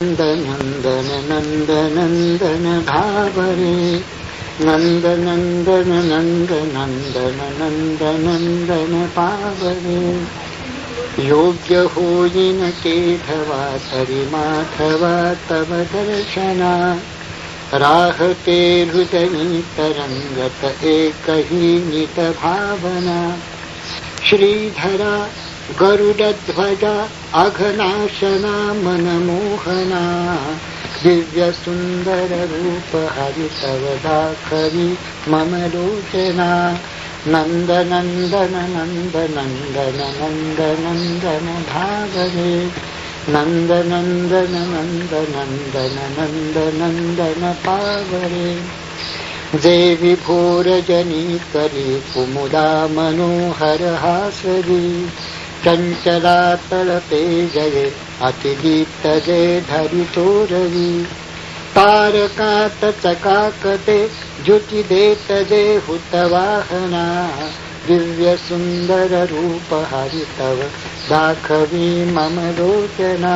नंदन नंद नंदन भावरे नंद नंदन नंद नंदन नंद नंदन पावरे योग्य होईन केठवा तरी माधवा तव दर्शना राहते हृदयी तरंगत एकही नित भावना श्रीधरा गरुडध्वजा अघनाशना मनमोहना दिव्यसुन्दररूपहरितवदाखरि मम लोचना नन्दनन्दन नन्दनन्दन नन्दनन्दन नन्दन नन्दनन्दन नन्दनन्दन नन्दनन्दन नन्दन देवि भोरजनी भोरजनीकरी कुमुदा मनोहरहासरी चंचला तळते जये अतिदीप्त जे धरितो रवी तारकात चकाकते ज्युती देत जे हुतवाहना। दिव्य सुंदर रूप हरितव दाखवी मम लोचना।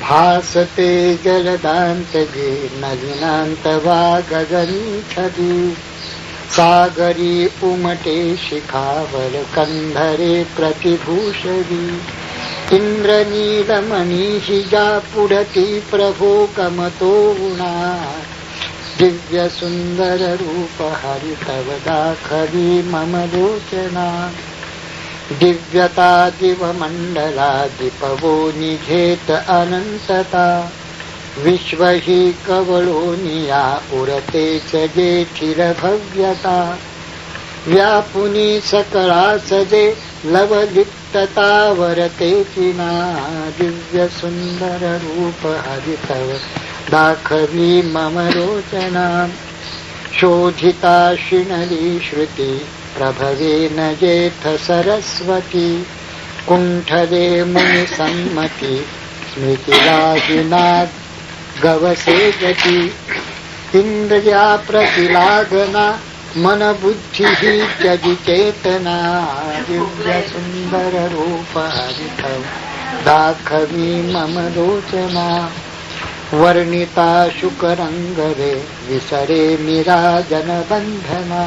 भासते जलदांत गे नलिनांत वा गगनी छदी सागरी उमटे शिखावर कंधरे प्रतिभूषवी। इंद्रनीलमणि जा पुढती प्रभो कमतो गुणा दिव्य सुंदर रूप हरितव दाखवी मम लोचना। दिव्यता दिवमंडला दिपवो निघेत अनंतता विश्व हि कवळोनिया सजे जेठिर भव्यता व्यापुनी सकळा सजे लवलिप्तता वरते चिना दिव्य सुंदर रूप हरितव। दाखवी मम रोचना। शोधिता शिणली श्रुती न जेथ सरस्वती। कुंठले मुनि संमती स्मृतिराजिनाथ गवसे गती इंद्रिया प्रतिलागना मन बुद्धी ही चेतना। दिव्य सुंदर रूप हरित दाखवी मम लोचना वर्णिता शुकरंग रे विसरे मीरा जनबंधना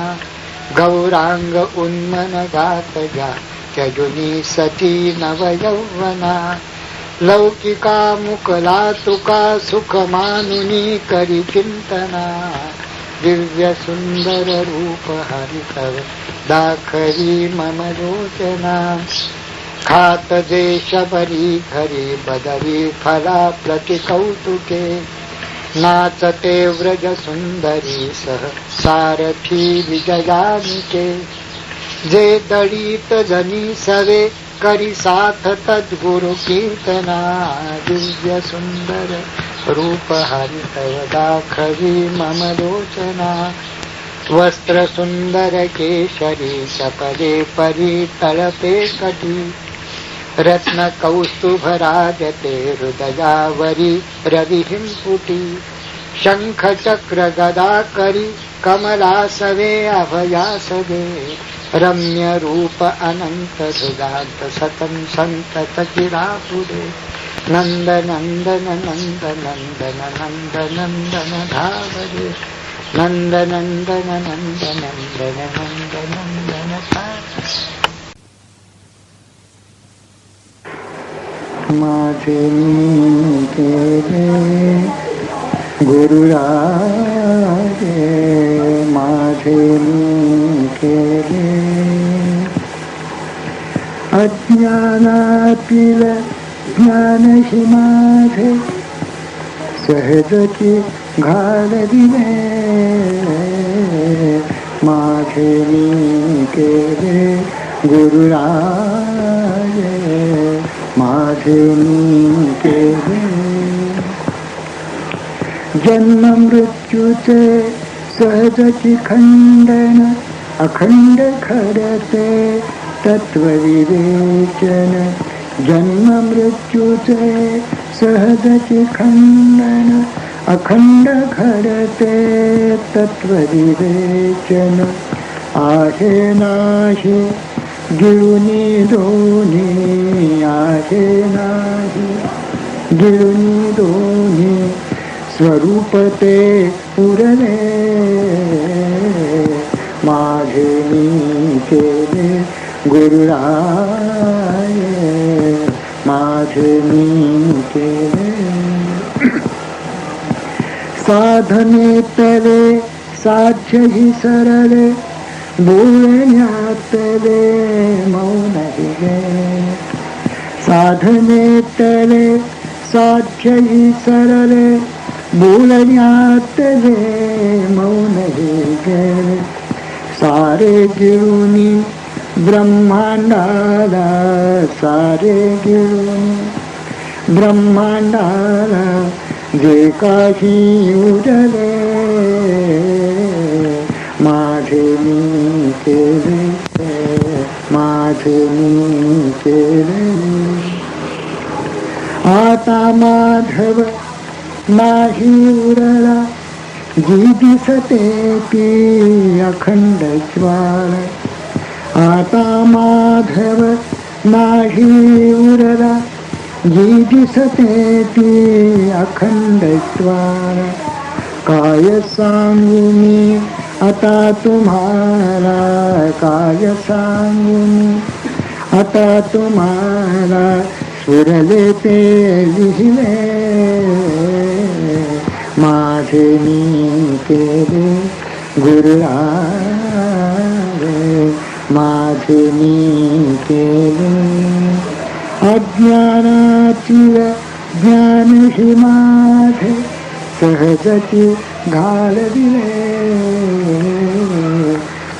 गौरांग उन्मन गात जा त्यजुनी सती नव यौवना लौकिका मुकला तुका सुख मानुनी करी चिंतना दिव्य सुंदर रूप हरितव दाखरी मम रोचना। खात जे शबरी घरी बदरी फला प्रति कौतुके। नाचते व्रज सुंदरी सह सारथी विजयानिके। जे दळीत जनी सवे करी साथ तद्गुरु कीर्तना दिव्य सुंदर रूप हरितव दाखवी मम लोचना। वस्त्र सुंदर केशरी चपले परी तळपे कटी। रत्न कौस्तुभ राजते हृदयावरी रविहिंपुटी शंख चक्र गदा करी कमला सवे अभया सवे रम्य रूप अनंत सुदांत सतन संतत चिरा पुढे नंद नंदन नंद नंदन नंद नंदन धावरे नंद नंदन नंद नंदन नंद नंदन माझे मी केले गुरुराजे माझे मी अज्ञानापिल ज्ञानहिमाधे सहजति घालदिने कि माधेलूके हे गुरुराये माथूके हे जन्ममृत्यु च अखंड खडते तत्वविवेचन जन्म मृत्यूचे सहजची खंडन अखंड खडते तत्वविवेचन आहे नाही गिळुनी दोन्ही आहे नाही गिळुनी दोन्ही स्वरूप ते गुरुराय माझ मी केले साधने तले साध्य ही सरले बोलण्यातले मौन गे. साधने तले साध्य ही सरले बोलण्यातले मौन गे. सारे गिळूनी ब्रह्मांडाला सारे घेऊन ब्रह्मांडाला जे काही उडले माझे मी केले माझे मी केले. आता माधव नाही उरला जी दिसते ती अखंड ज्वाळ आता माधव नाही उरला जी दिसते ती अखंड काय सांगू मी आता तुम्हाला काय सांगू मी? आता तुम्हाला सुरले ते लिहिले. माझे मी केले गुरुरा माझे मी केले. अज्ञानाची ज्ञान ही माझे सहजची घाल दिले.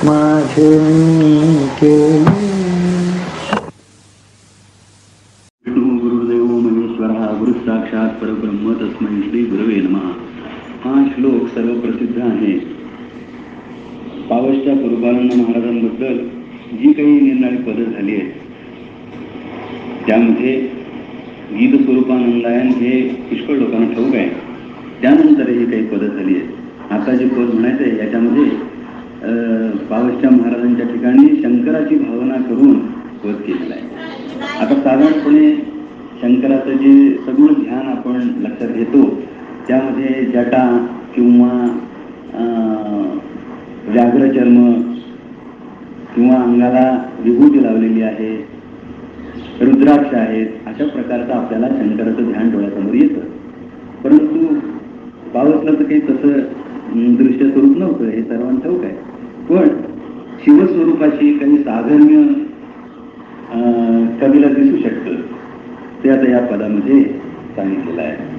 माझे मी केले. गुरुदेव साक्षात परब्रह्म तस्मै श्री गुरवे नमः. हा श्लोक सर्व प्रसिद्ध आहे. पावसच्या गुरुबानंद महाराजांबद्दल जी काही निर्णाळी पदं झाली आहेत त्यामध्ये गीत स्वरूपानंदायन हे पुष्कळ लोकांना ठाऊक आहे. त्यानंतर ही काही पदं झाली आहेत. आता जे पद म्हणायचं आहे याच्यामध्ये पावसच्या महाराजांच्या ठिकाणी शंकराची भावना करून पद केलेलं आहे. आता साधारणपणे शंकराचं जे सगळं ध्यान आपण लक्षात घेतो त्यामध्ये जटा किंवा व्याघ्रचर्म किंवा अंगाला विभूती लावलेली आहे रुद्राक्ष आहेत अशा प्रकारचं आपल्याला शंकराचं ध्यान डोळ्यासमोर येतं. परंतु पावसला तर काही तसं दृश्य स्वरूप नव्हतं हे सर्वांना ठाऊक आहे. पण शिवस्वरूपाशी काही साधर्म्य कवीला दिसू शकतं ते आता या पदामध्ये सांगितलेलं आहे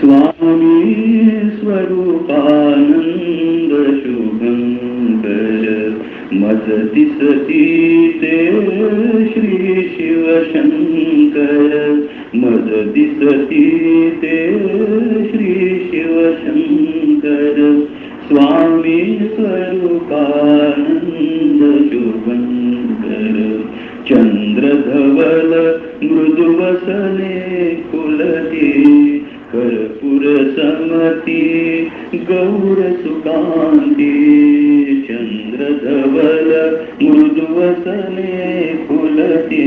स्वामी स्वरूपानंद शुभंकर मजती सती ते श्री शिवशंकर मजती सती ते श्री शिवशंकर स्वामी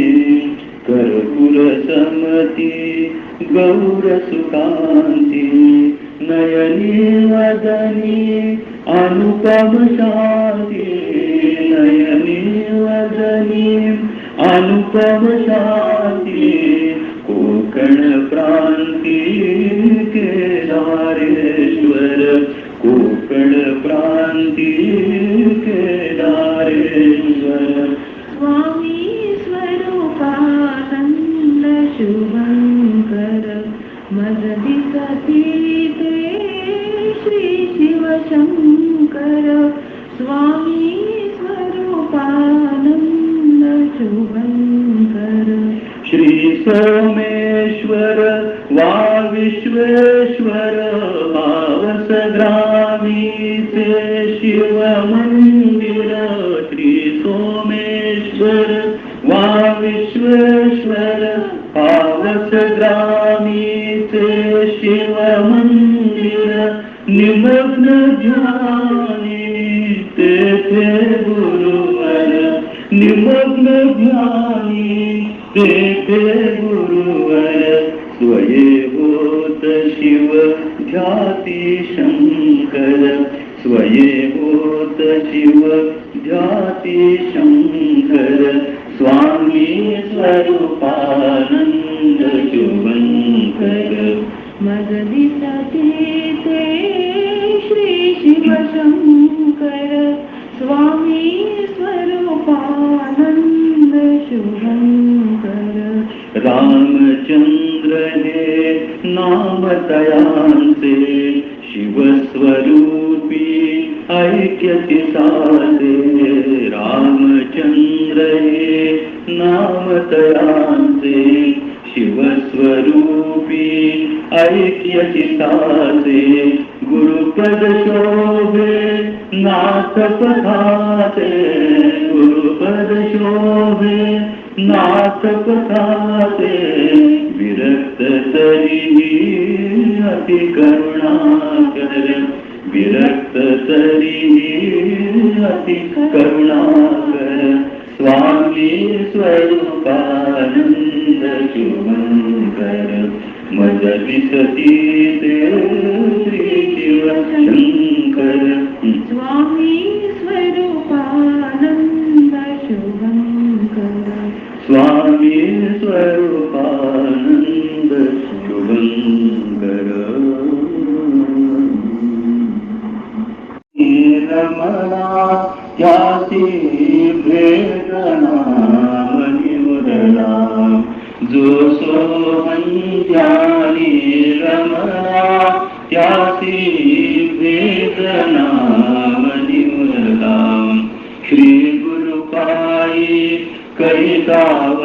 फुलती कर्पूर समती गौर सुकांती नयनी वदनी अनुपम शांती नयनी वदनी अनुपम शांती कोकण प्रांती केदारेश्वर कोकण प्रांती केदारेश्वर मज दिसती ते स्वये होत शिव ध्याती शंकर स्वामी स्वरूपानंद शुभंकर. मजलीसाठी ते श्री शिवशंकर स्वामी स्वरूपानंद शुभंकर. रामचंद्र हे नाम तयांचे रूपी ऐक्यति साधे रामचंद्र हे नाम तयांचे शिवस्वरूपी ऐक्यति साधे गुरुपद शोभे नाथ पथाते गुरुपद शोभे नाथ पथाते विरक्त तरी अति करुणाकर विरक्त तरी अति करुणाकर स्वामी स्वरूपानंद शुभंकर मज विसती ते श्री शिवशंकर।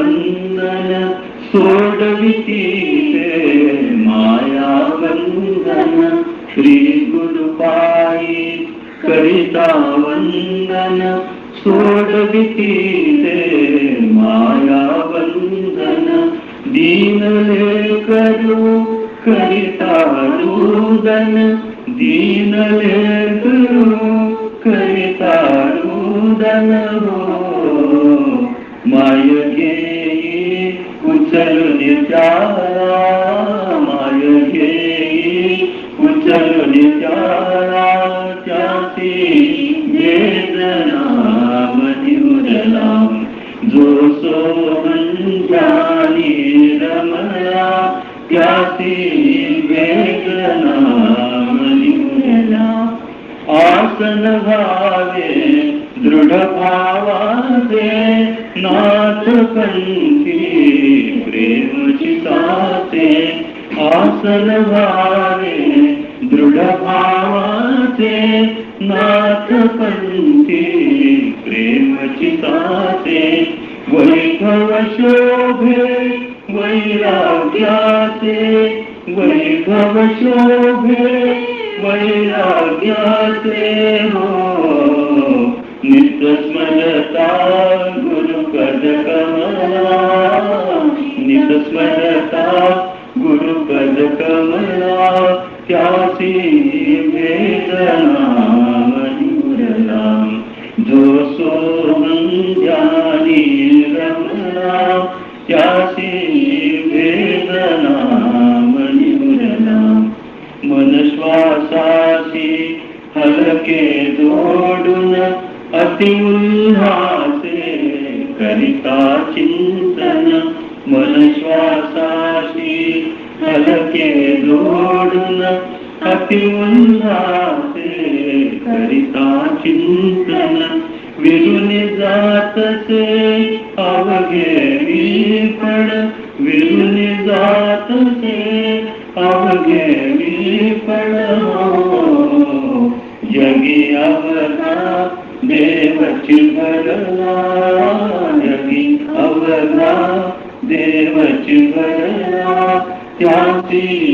करिता वंदन सोडविती ते माया वंदन श्री गुरुपाई करिता वंदन सोडविती ते माया वंदन दीनले करू करिता माय घे उचलून त्याला त्याची वेदना मनिवरला जो सोहंजानी रमला त्याची वेदना मनिवरला आसन भावे दृढ भावाचे नाथ पंच तलवारे दृढ भावाचे नाथ पंथे प्रेम चिताचे वैभव शोभे वैराग्याचे वैभव शोभे वैराग्याचे हो. निस्मरता मला त्याची वेदना मयुरला जो सोहंजानी रमला त्याची वेदना मयुरला मन श्वासाशी हलके जोडून अतिउल्हासे करिता चिंतन मन श्वासा हलके जोडून अति उल्हासे करिता चिंतन विरुन जातसे अवघे विपण विरुन जातसे अवघे विपण जगी अवघा देवची भरला त्याची